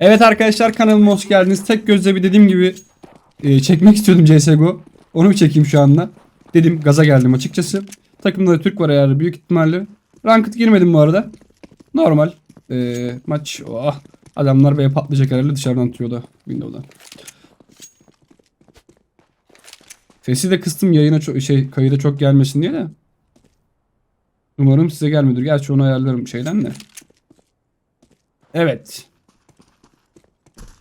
Evet arkadaşlar kanalıma hoş geldiniz. Tek gözle bir dediğim gibi e, çekmek istiyordum CSGO. Onu bir çekeyim şu anda. Dedim gaza geldim açıkçası. Takımda da Türk var eğer büyük ihtimalle. Ranked girmedim bu arada. Normal. E, maç. Oh. Adamlar B patlayacak herhalde dışarıdan atıyordu Windows'dan. Sesi de kıstım yayına çok şey kayıda çok gelmesin diye de. Umarım size gelmiyordur. Gerçi onu ayarlarım şeyden de. Evet.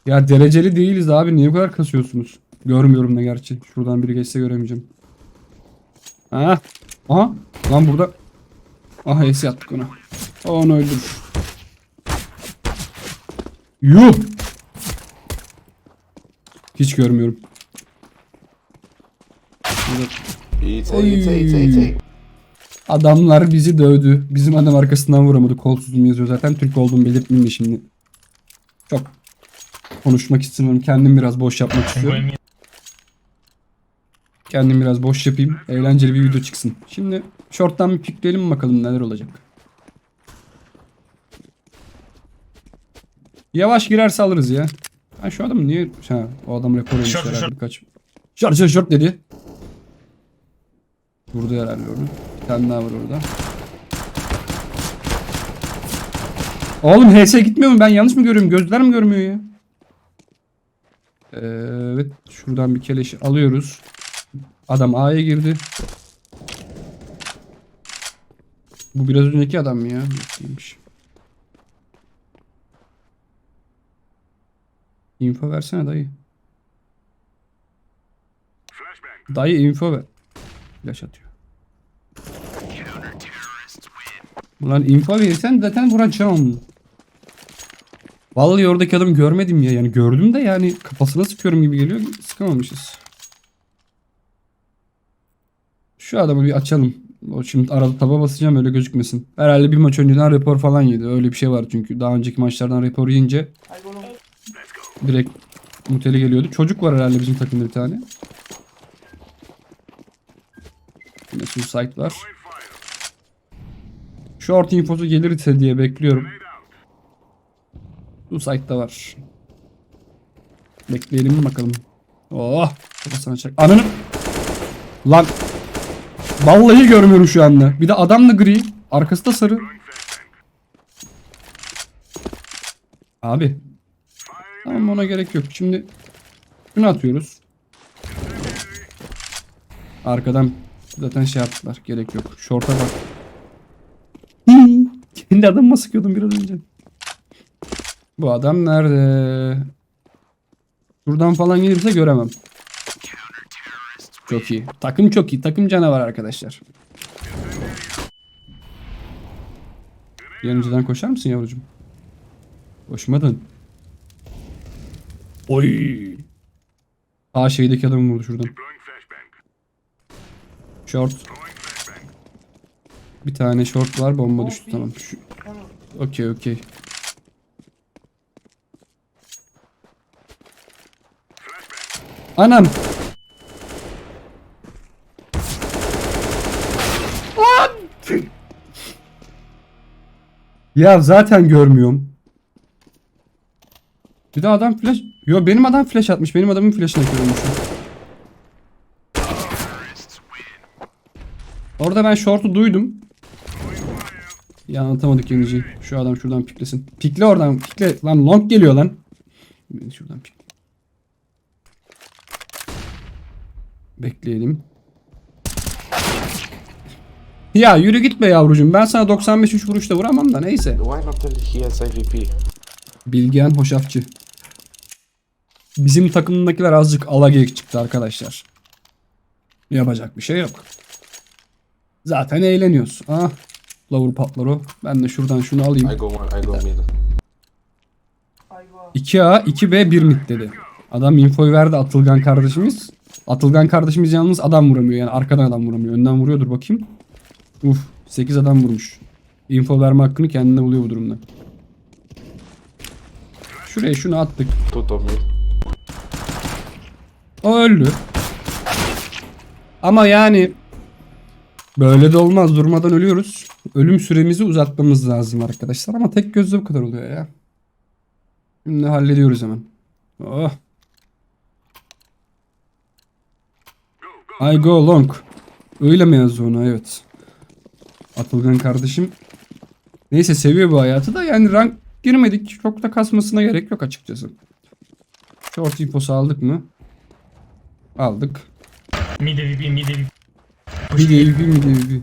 Ya dereceli değiliz abi. Niye bu kadar kasıyorsunuz? Görmüyorum da gerçi. Şuradan biri geçse göremeyeceğim. Ha? Aha. Lan burada. Aha es yaptık ona. Onu öldür. Yuh. Hiç görmüyorum. Burada İyi take it, take it, take it, take it. Adamlar bizi dövdü. Bizim adam arkasından vuramadı. Kolsuzum yazıyor zaten. Türk olduğumu belirtmeyeyim de şimdi. Çok konuşmak istemiyorum. Kendim biraz boş yapmak istiyorum. Kendim biraz boş yapayım. Eğlenceli bir video çıksın. Şimdi short'tan bir pikleyelim bakalım neler olacak. Yavaş girerse alırız ya. Ha şu adam niye? Ha o adam rapor olmuş Short, herhalde short. birkaç. Short short dedi. Vurdu herhalde onu. Bir tane daha var orada. Oğlum HS gitmiyor mu? Ben yanlış mı görüyorum? Gözler mi görmüyor ya? Ee, Evet. Şuradan bir keleş alıyoruz. Adam A'ya girdi. Bu biraz önceki adam mı ya? Değilmiş. Info versene dayı. Dayı info ver. Flash atıyor. Ulan info verirsen zaten vuracağım. Vallahi oradaki adamı görmedim ya. Yani gördüm de yani kafasına sıkıyorum gibi geliyor. Sıkamamışız. Şu adamı bir açalım. O şimdi arada taba basacağım öyle gözükmesin. Herhalde bir maç önceden rapor falan yedi. Öyle bir şey var çünkü. Daha önceki maçlardan rapor yiyince direkt muteli geliyordu. Çocuk var herhalde bizim takımda bir tane. Yine suicide var. Short infosu gelirse diye bekliyorum. Suicide da var. Bekleyelim bakalım. Oh! Kafasına çak. Ananı! Lan! Vallahi görmüyorum şu anda. Bir de adam da gri. Arkası da sarı. Abi. Tamam ona gerek yok. Şimdi şunu atıyoruz. Arkadan zaten şey yaptılar. Gerek yok. Şorta bak. Kendi adamıma sıkıyordum biraz önce. Bu adam nerede? Buradan falan gelirse göremem. Çok iyi. Takım çok iyi. Takım canavar arkadaşlar. Bir an önceden koşar mısın yavrucuğum? Koşmadın. Oy. Aa şeydeki adamı vurdu şuradan. Short. Bir tane short var bomba düştü tamam. Şu... Okey okey. Anam. Ya zaten görmüyorum. Bir de adam flash... Yo benim adam flash atmış. Benim adamın flash'ını görmüşüm. Orada ben short'u duydum. Ya anlatamadık yeniciyi. Şu adam şuradan piklesin. Pikle oradan. Pikle. Lan long geliyor lan. Şuradan pikle. Bekleyelim. Ya yürü gitme yavrucuğum. Ben sana 95 3 vuruşta vuramam da neyse. Bilgehan Hoşafçı. Bizim takımdakiler azıcık alageyik çıktı arkadaşlar. Yapacak bir şey yok. Zaten eğleniyoruz. Ah. Lavur patlar. Ben de şuradan şunu alayım. I go one, I go mid. 2A, 2B, 1 mid dedi. Adam infoyu verdi Atılgan kardeşimiz. Atılgan kardeşimiz yalnız adam vuramıyor yani arkadan adam vuramıyor. Önden vuruyordur bakayım. Uf 8 adam vurmuş. Info verme hakkını kendine buluyor bu durumda. Şuraya şunu attık. Mid. O öldü. Ama yani böyle de olmaz. Durmadan ölüyoruz. Ölüm süremizi uzatmamız lazım arkadaşlar. Ama tek gözle bu kadar oluyor ya. Şimdi hallediyoruz hemen. Oh. I go long. Öyle mi yazdı ona evet. Atılgan kardeşim. Neyse seviyor bu hayatı da yani rank girmedik. Çok da kasmasına gerek yok açıkçası. Short infosu aldık mı? Aldık. Mid AVP, mid AVP. Bir değil bir mi değil bir.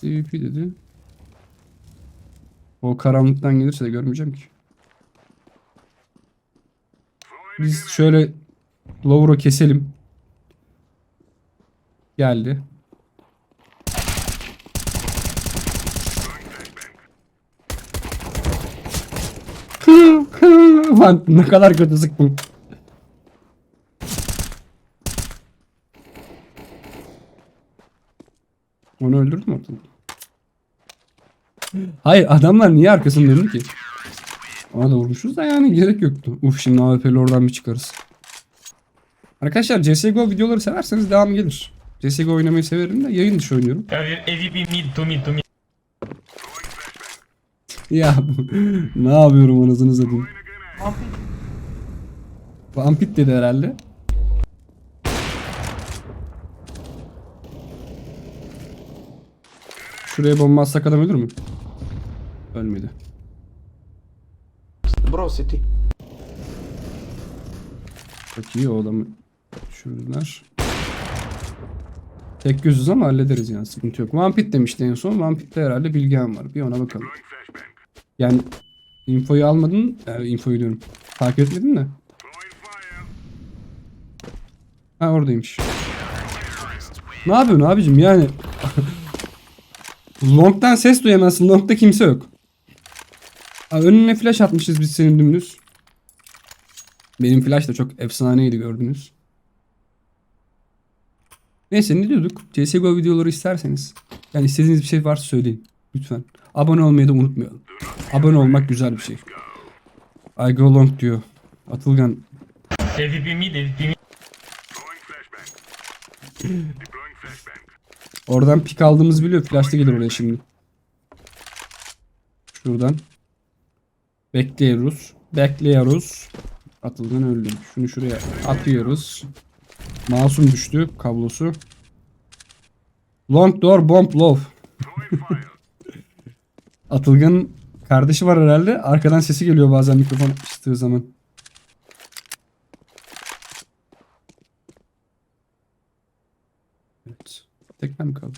CVP dedi. O karanlıktan gelirse de görmeyeceğim ki. Biz şöyle Lower'ı keselim. Geldi. Lan ne kadar kötü sıktım. Onu öldürdüm ortadan. Hayır adamlar niye arkasını döndü ki? Ona da vurmuşuz da yani gerek yoktu. Uf şimdi AWP'li oradan bir çıkarız. Arkadaşlar CSGO videoları severseniz devam gelir. CSGO oynamayı severim de yayın dışı oynuyorum. Mid to mid to mid. Ya ne yapıyorum anasını satayım. Vampit dedi herhalde. Şuraya bomba atsak adam ölür mü? Ölmedi. Bro, city. Çok iyi o adamı düşürdüler. Tek gözüz ama hallederiz yani sıkıntı yok. Vampit demişti en son. Vampit'te herhalde bilgen var. Bir ona bakalım. Yani infoyu almadın. E, infoyu diyorum. Takip etmedin de. Ha oradaymış. Ne yapıyorsun abicim yani? Long'dan ses duyamazsın. Long'da kimse yok. Ha, önüne flash atmışız biz senin dümdüz. Benim flash da çok efsaneydi gördünüz. Neyse ne diyorduk? CSGO videoları isterseniz. Yani istediğiniz bir şey varsa söyleyin. Lütfen. Abone olmayı da unutmayalım. Abone olmak güzel bir şey. I go long diyor. Atılgan. AVP mid, AVP mid. Oradan pik aldığımızı biliyor. Flash da gelir oraya şimdi. Şuradan. Bekliyoruz. Bekliyoruz. Atılgan öldü. Şunu şuraya atıyoruz. Masum düştü kablosu. Long door bomb low. Atılgan'ın kardeşi var herhalde. Arkadan sesi geliyor bazen mikrofon açtığı zaman. Evet. Tek ben mi kaldım?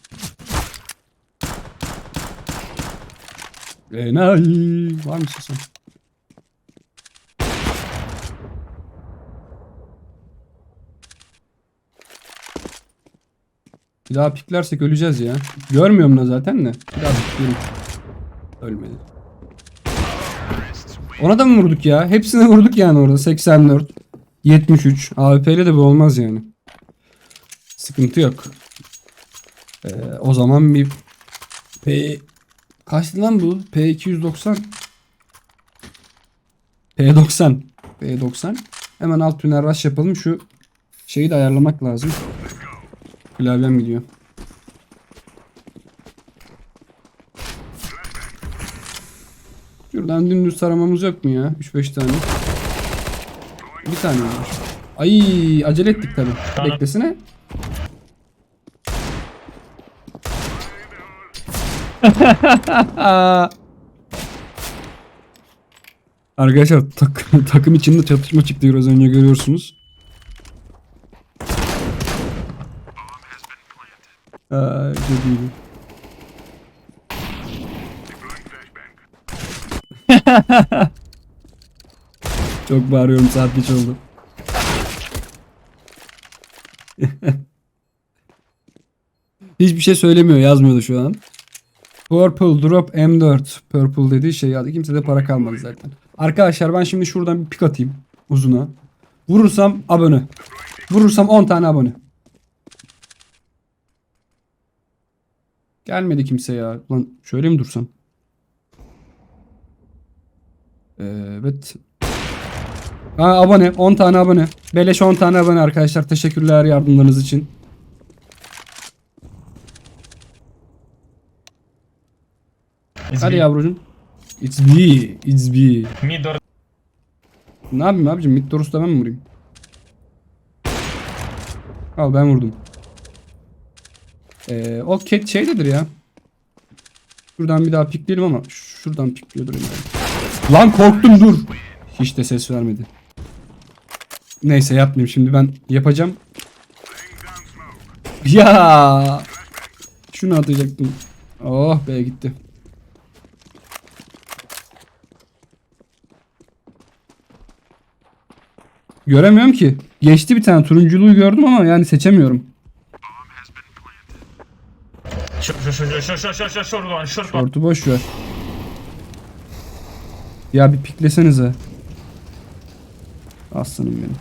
Enayi. Var mısın sen? Bir daha piklersek öleceğiz ya. Görmüyorum da zaten de. Bir daha pikleyelim. Ölmedi. Ona da mı vurduk ya? Hepsine vurduk yani orada. 84. 73. AWP ile de bu olmaz yani. Sıkıntı yok. Ee, o zaman bir P kaçtı lan bu? P290 P90 P90 Hemen alt tünel rush yapalım. Şu şeyi de ayarlamak lazım. Klavyem gidiyor. Şuradan dümdüz taramamız yok mu ya? 3-5 tane. Bir tane var. Ay acele ettik tabi. Beklesene. Arkadaşlar tak- takım içinde çatışma çıktı biraz önce görüyorsunuz. Ay, çok bağırıyorum saat geç oldu. Hiçbir şey söylemiyor yazmıyordu şu an. Purple drop M4. Purple dediği şey adı. Kimse de para kalmadı zaten. Arkadaşlar ben şimdi şuradan bir pik atayım. Uzuna. Vurursam abone. Vurursam 10 tane abone. Gelmedi kimse ya. Lan şöyle mi dursam? Evet. Ha abone. 10 tane abone. Beleş 10 tane abone arkadaşlar. Teşekkürler yardımlarınız için. It's Hadi yavrucuğum. It's B. It's B. Mid or Ne yapayım abicim? Mid Dorus'ta ben mi vurayım? Al ben vurdum. Ee, o cat şeydedir ya. Şuradan bir daha pikleyelim ama şuradan pikliyordur yani. Lan korktum dur. Hiç de ses vermedi. Neyse yapmayayım şimdi ben yapacağım. Ya. Şunu atacaktım. Oh be gitti. Göremiyorum ki. Geçti bir tane turunculuğu gördüm ama yani seçemiyorum. Short, short, short, short one, short one. Şortu boş ver. Ya bir piklesenize. Aslanım benim.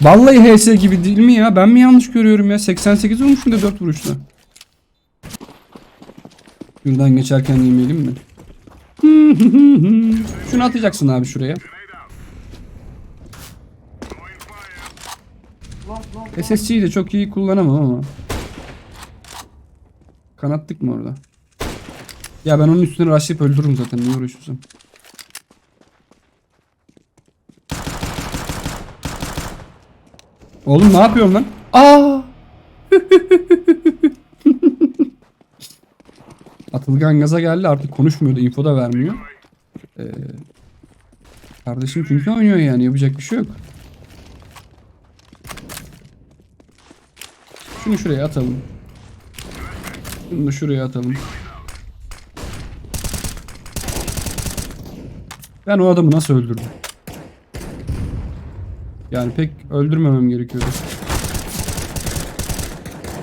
Vallahi HS gibi değil mi ya? Ben mi yanlış görüyorum ya? 88 olmuşum da 4 vuruşta. Şuradan geçerken yemeyelim mi? Şunu atacaksın abi şuraya. SSC'yi de çok iyi kullanamam ama. Kanattık mı orada? Ya ben onun üstüne rushlayıp öldürürüm zaten. Niye uğraşıyorsam. Oğlum ne yapıyorsun lan? Aa! Atılgan gaza geldi artık konuşmuyordu. info da vermiyor. Ee, kardeşim çünkü oynuyor yani. Yapacak bir şey yok. Şunu şuraya atalım. Şunu da şuraya atalım. Ben o adamı nasıl öldürdüm? Yani pek öldürmemem gerekiyordu.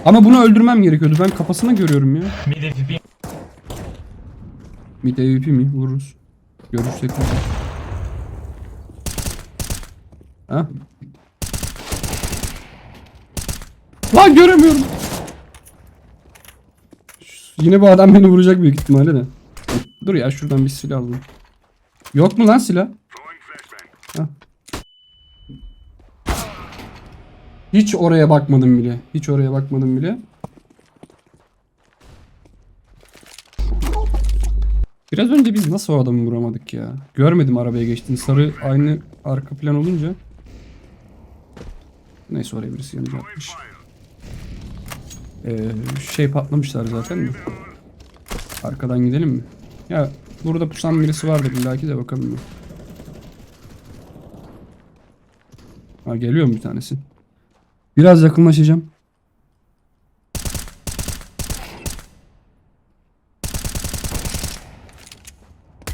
Ama bunu öldürmem gerekiyordu. Ben kafasına görüyorum ya. Mid AVP. Mid AWP mi? Vururuz. Vururuz. Ha? Lan göremiyorum. Yine bu adam beni vuracak büyük ihtimalle de. Dur ya şuradan bir silah alalım. Yok mu lan silah? Ha. Hiç oraya bakmadım bile. Hiç oraya bakmadım bile. Biraz önce biz nasıl o adamı vuramadık ya? Görmedim arabaya geçtiğini. Sarı aynı arka plan olunca. Neyse oraya birisi yanıcı atmış. Ee, şey patlamışlar zaten de. Arkadan gidelim mi? Ya burada pusan birisi vardır illaki de bakalım mı? Ha geliyor mu bir tanesi? Biraz yakınlaşacağım.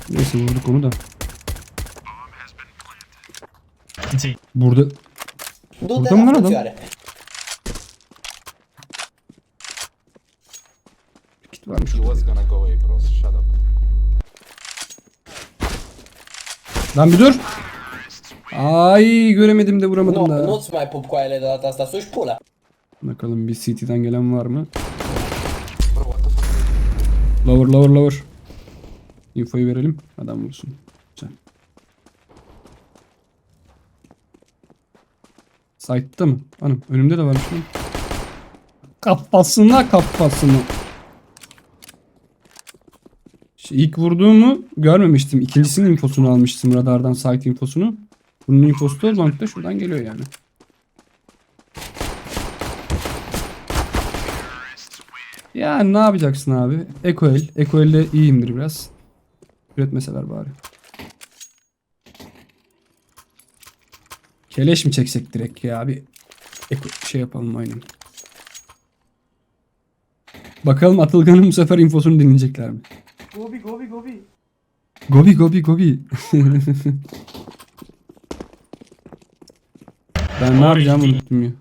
Neyse vurduk onu da. Burada Burada mı lan adam? Shut up. Lan bir dur. Ay göremedim de vuramadım No, da. not mai pup cu aia de data asta, sus pula. Bakalım bir CT'den gelen var mı? Lower lower lower. Infoyu verelim. Adam vursun. Güzel. Site'da mı? Hanım önümde de varmış lan. Kafasına kafasına. İlk vurduğumu görmemiştim. İkincisinin infosunu almıştım radardan site infosunu. Bunun infosu da bankta şuradan geliyor yani. Yani ne yapacaksın abi? Ekoel. Ekoel'de iyiyimdir biraz. Üretmeseler bari. Keleş mi çeksek direkt ya abi? Eko şey yapalım aynen. Bakalım Atılgan'ın bu sefer infosunu dinleyecekler mi? Gobi gobi gobi. Gobi gobi gobi. ben ne yapacağımı unuttum ya.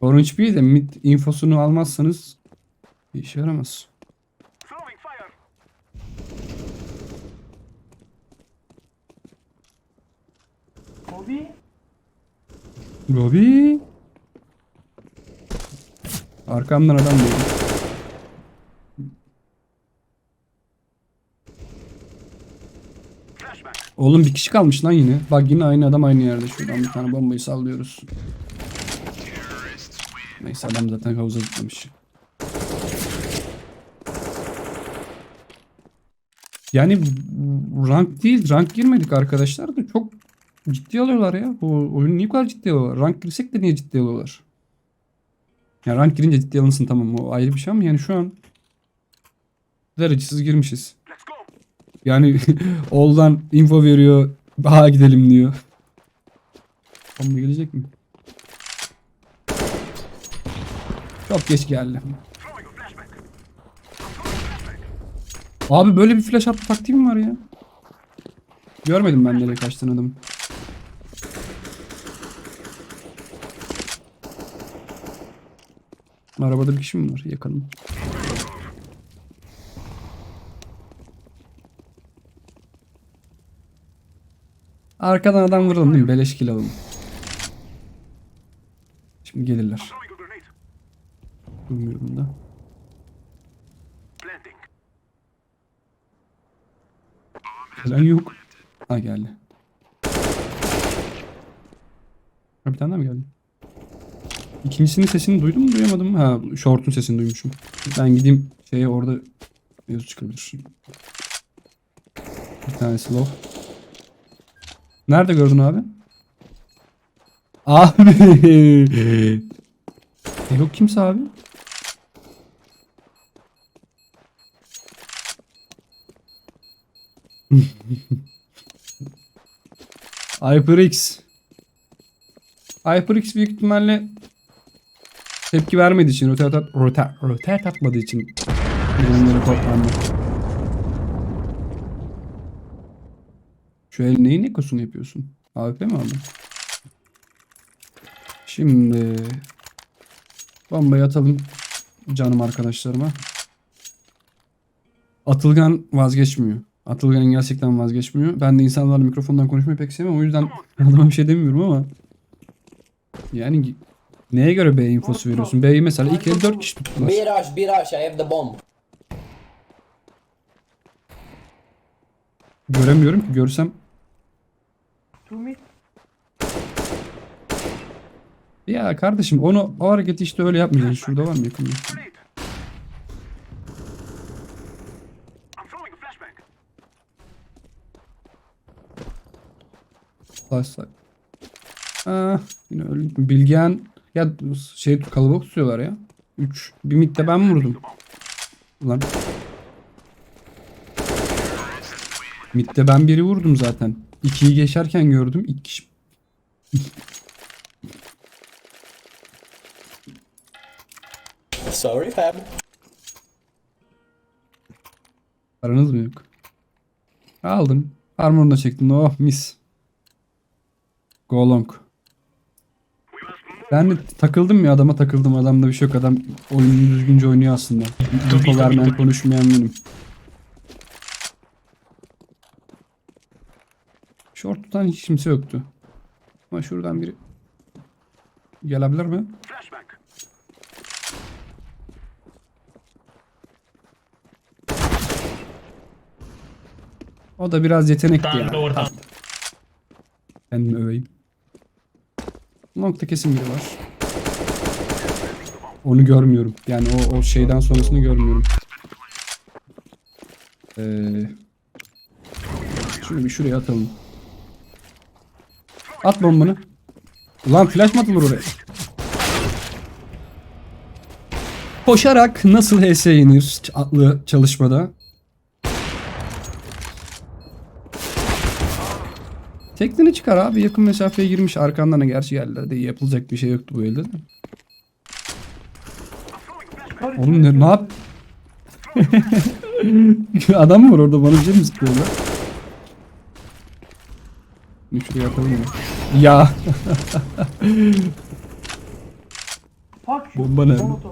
Orange Bee de mid infosunu almazsanız bir işe yaramaz. Gobi. Gobi. Arkamdan adam geliyor. Oğlum bir kişi kalmış lan yine. Bak yine aynı adam aynı yerde. Şuradan bir tane bombayı sallıyoruz. Neyse adam zaten havuza zıplamış. Yani rank değil, rank girmedik arkadaşlar da çok ciddi alıyorlar ya. Bu oyunu niye bu kadar ciddi alıyorlar? Rank girsek de niye ciddi alıyorlar? Ya rank girince ciddi alınsın tamam o ayrı bir şey ama yani şu an derecesiz girmişiz. Yani Oğuldan info veriyor. Daha gidelim diyor. Bomba gelecek mi? Çok geç geldi. Abi böyle bir flash atma taktiği mi var ya? Görmedim ben nereye kaçtığını adamın. Arabada bir kişi mi var? Yakalım. Arkadan adam vuralım değil mi? Beleş kill alalım. Şimdi gelirler. Bilmiyorum da. Gelen yok. Ha geldi. Ha bir tane daha mı geldi? İkincisinin sesini duydum mu duyamadım mı? Ha short'un sesini duymuşum. Ben gideyim şeye orada mevzu çıkabilir. Bir tanesi low. Nerede gördün abi? Abi. E, yok kimse abi. HyperX. HyperX büyük ihtimalle tepki vermediği için, rotate, at, rotate, rotate atmadığı için ürünleri toplandı. Şu el neyin ekosunu yapıyorsun? AWP mi aldın? Şimdi bombayı atalım canım arkadaşlarıma. Atılgan vazgeçmiyor. Atılgan gerçekten vazgeçmiyor. Ben de insanlarla mikrofondan konuşmayı pek sevmem. O yüzden adama bir şey demiyorum ama. Yani neye göre B infosu veriyorsun? B'yi mesela ilk el 4 kişi tuttular. B rush, B rush, I have the bomb. Göremiyorum ki görsem. Ya kardeşim onu o hareketi işte öyle yapmayacaksın. Şurada var mı yakında? Flashlight. Ah, yine öldüm. Bilgehan ya şey kalabalık tutuyorlar ya. 3 bir midde ben vurdum. Ulan. Midde ben biri vurdum zaten. 2'yi geçerken gördüm. İki kişi Sorry, fam. Paranız mı yok? Aldın. Armorunu da çektin. Oh mis. Go long. Ben de takıldım ya adama takıldım. Adamda bir şey yok. Adam oyunu düzgünce oynuyor aslında. Info vermeyen konuşmayan benim. Short tutan hiç kimse yoktu. Ama şuradan biri gelebilir mi? O da biraz yetenekli Ben ya. Tamam. Kendimi öveyim. Long'da kesin biri var. Onu görmüyorum. Yani o, o şeyden sonrasını görmüyorum. Ee, şunu bir şuraya atalım. At bombanı. Ulan flash mı atılır oraya? Koşarak nasıl HS yenir adlı çalışmada Tekneni çıkar abi yakın mesafeye girmiş arkandan da gerçi yerlerde yapılacak bir şey yoktu bu elde de. Oğlum ne, ne yap? Adam mı var orada bana bir şey mi sıkıyorlar? Bunu şuraya atalım mı? Ya Fuck you. Bomba nerede? Molotov.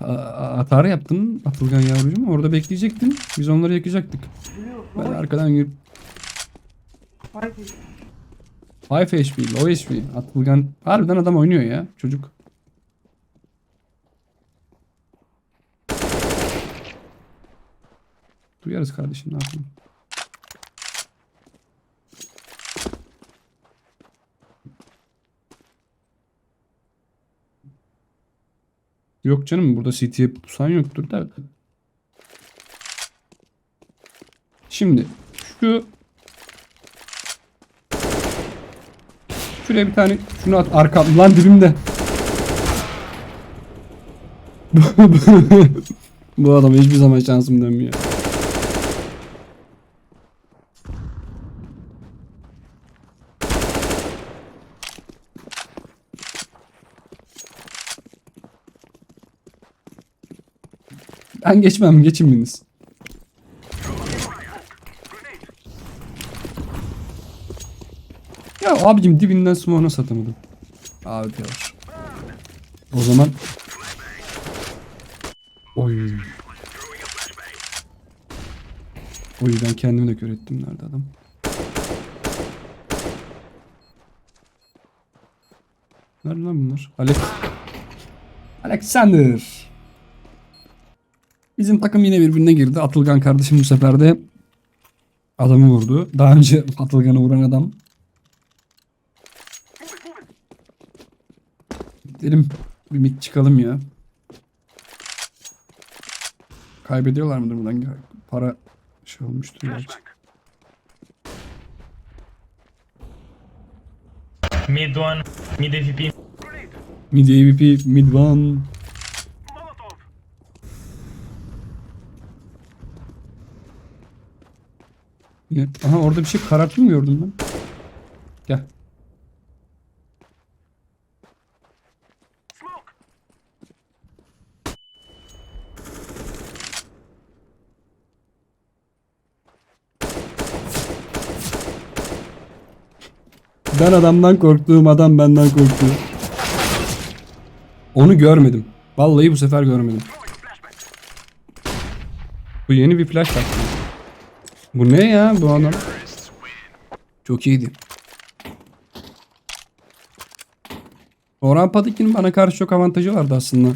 a- a- atar yaptın Atılgan yavrucuğum orada bekleyecektin. Biz onları yakacaktık. Biliyor. Ben arkadan yürü. Fight it. High HP, low HP. Atılgan harbiden adam oynuyor ya çocuk. Duyarız kardeşim ne yapayım. Yok canım burada CT'ye pusan yoktur da. Şimdi şu Şuraya bir tane şunu at arkam lan dibimde. Bu adam hiçbir zaman şansım dönmüyor. Ben geçmem, geçin biriniz. Ya abicim dibinden smoke'una satamadım. Abi var. O zaman Oy. Oy ben kendimi de kör ettim nerede adam? Nerede lan bunlar? Alex Alexander. Bizim takım yine birbirine girdi. Atılgan kardeşim bu sefer de adamı vurdu. Daha önce Atılgan'ı vuran adam. Dedim bir mid çıkalım ya. Kaybediyorlar mıdır buradan? Para şey olmuştur gerçi. Mid one, mid AVP. Mid AVP, mid one. Ne? Aha orada bir şey kararttı mı gördüm ben? Gel. Ben adamdan korktuğum adam benden korktu. Onu görmedim. Vallahi bu sefer görmedim. Bu yeni bir flash taktı. Bu ne ya bu adam? Çok iyiydi. Orhan Patik'in bana karşı çok avantajı vardı aslında.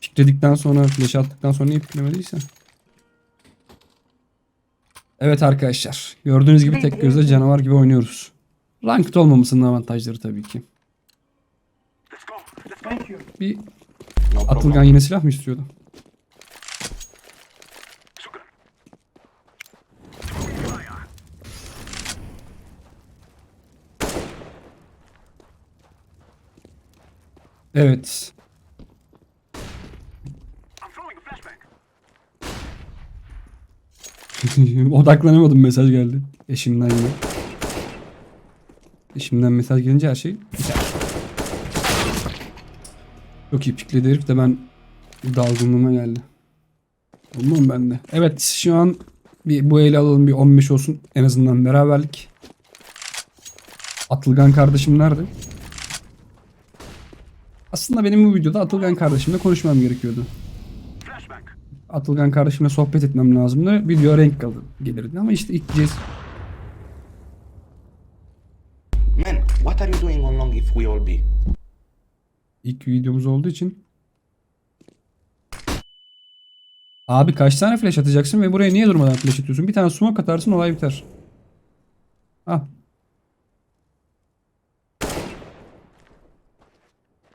Pikledikten sonra, flash attıktan sonra niye piklemediyse. Evet arkadaşlar. Gördüğünüz gibi tek gözle canavar gibi oynuyoruz. Ranked olmamasının avantajları tabii ki. Bir Atılgan yine silah mı istiyordu? Evet. Odaklanamadım mesaj geldi. Eşimden yine. Eşimden mesaj gelince her şey. Çok iyi pikledi de ben dalgınlığıma geldi. Olmam ben de. Evet şu an bir bu ele alalım bir 15 olsun en azından beraberlik. Atılgan kardeşim nerede? Aslında benim bu videoda Atılgan kardeşimle konuşmam gerekiyordu. Atılgan kardeşimle sohbet etmem lazımdı. Video renk kalır, gelirdi ama işte ilk kez Man, what are you doing on long if we all be? ilk videomuz olduğu için Abi kaç tane flash atacaksın ve buraya niye durmadan flash atıyorsun? Bir tane smoke atarsın olay biter. Al.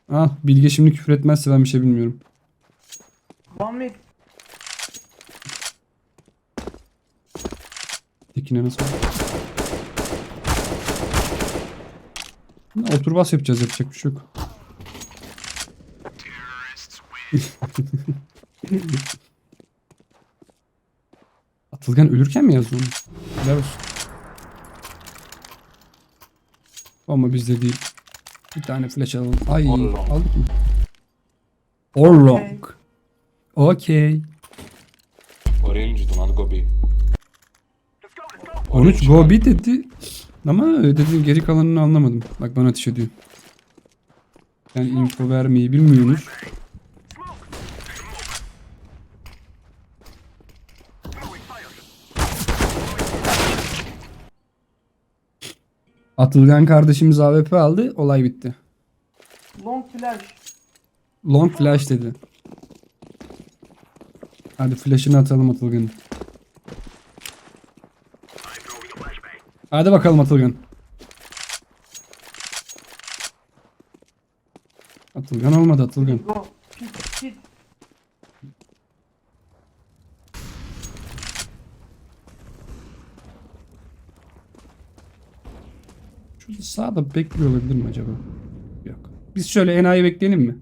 Al. Bilge şimdi küfür etmezse ben bir şey bilmiyorum. Mid. Tekine nasıl? Otur bas yapacağız yapacak bir şey yok. Atılgan ölürken mi yazdı onu? Helal olsun. Ama bizde değil. Bir tane flash alalım. Ay Orlong. aldık mı? Orlong. Okey. Orange, do not go B. 13 go bir dedi. Ama dediğin geri kalanını anlamadım. Bak bana ateş ediyor. Yani info vermeyi bilmiyorsunuz. Atılgan kardeşimiz AWP aldı. Olay bitti. Long flash. Long flash dedi. Hadi flash'ını atalım Atılgan'ın. Hadi bakalım Atılgan. Atılgan olmadı Atılgan. Go. Pit pit. Şurada sağda bekliyor olabilir mi acaba? Yok. Biz şöyle enayi bekleyelim mi?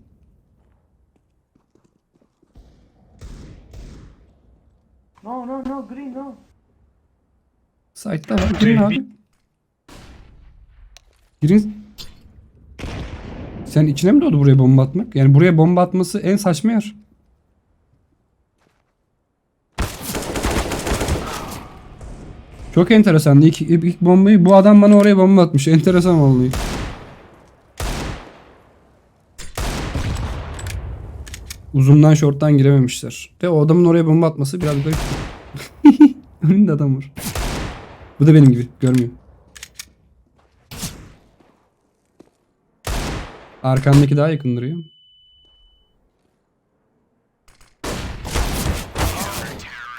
No no no green no. Site'da var. Girin abi. Girin. Sen içine mi doğdu buraya bomba atmak? Yani buraya bomba atması en saçma yer. Çok enteresan. İlk, ilk bombayı bu adam bana oraya bomba atmış. Enteresan vallahi. Uzundan short'tan girememişler. De o adamın oraya bomba atması biraz garip. Önünde adam var. Bu da benim gibi. Görmüyor. Arkandaki daha yakın duruyor.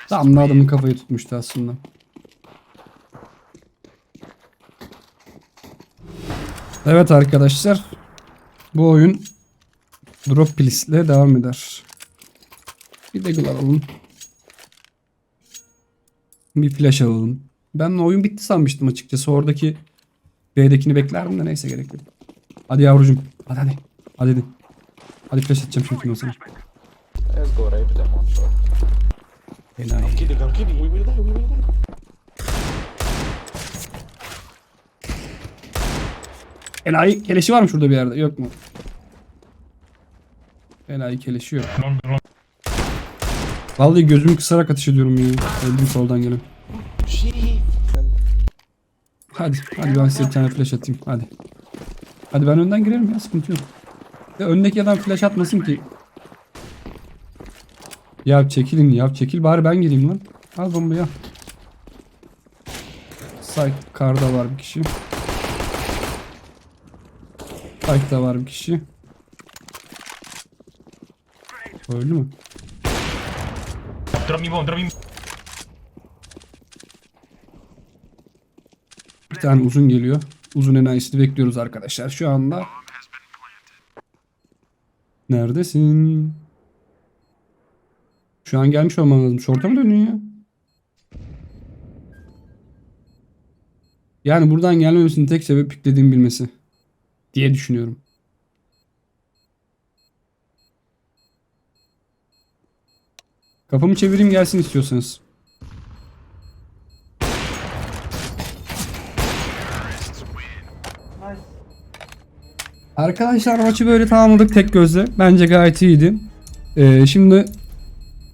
Tam da adamın kafayı tutmuştu aslında. Evet arkadaşlar. Bu oyun Drop Please ile devam eder. Bir de glove alalım. Bir flash alalım. Ben oyun bitti sanmıştım açıkçası. Oradaki B'dekini beklerdim de neyse gerek yok. Hadi yavrucum. Hadi hadi. Hadi hadi. Hadi flash atacağım şimdi o zaman. Let's go rape them on short. Enayi. I'm kidding, I'm kidding. We will die, we will die. Enayi keleşi var mı şurada bir yerde? Yok mu? Enayi keleşi yok. Vallahi gözümü kısarak ateş ediyorum ya. Öldüm soldan gelin. Hadi. Hadi ben size bir tane flash atayım. Hadi. Hadi ben önden girerim ya. Sıkıntı yok. Ya öndeki adam flash atmasın ki. Ya çekilin ya. Çekil bari ben gireyim lan. Al bombayı al. Side karda var bir kişi. Side'da var bir kişi. Öldü mü? Drop me bomb, drop me Bir tane uzun geliyor. Uzun enayisini bekliyoruz arkadaşlar şu anda. Neredesin? Şu an gelmiş olman lazım. Şorta mı dönüyor ya? Yani buradan gelmemesinin tek sebep piklediğimi bilmesi. Diye düşünüyorum. Kafamı çevireyim gelsin istiyorsanız. Arkadaşlar maçı böyle tamamladık tek gözle. Bence gayet iyiydi. Ee, şimdi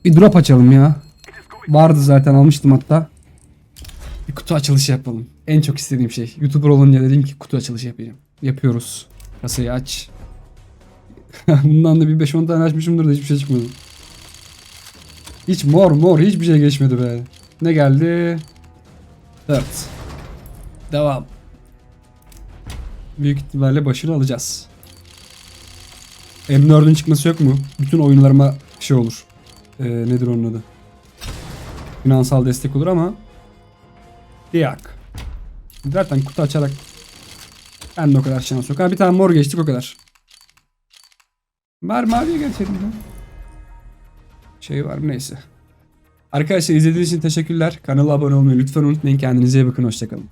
bir drop açalım ya. Vardı zaten almıştım hatta. Bir kutu açılışı yapalım. En çok istediğim şey. YouTuber olunca dedim ki kutu açılışı yapacağım. Yapıyoruz. Kasayı aç. Bundan da bir 5-10 tane açmışımdır da hiçbir şey çıkmadı. Hiç mor mor hiçbir şey geçmedi be. Ne geldi? 4. Devam. Büyük ihtimalle başını alacağız. M4'ün çıkması yok mu? Bütün oyunlarıma şey olur. Ee, nedir onun adı? Finansal destek olur ama Diyak. Zaten kutu açarak ben de o kadar şans yok. Ha bir tane mor geçtik o kadar. Var maviye geçelim ya. Şey var neyse. Arkadaşlar izlediğiniz için teşekkürler. Kanala abone olmayı lütfen unutmayın. Kendinize iyi bakın. Hoşçakalın.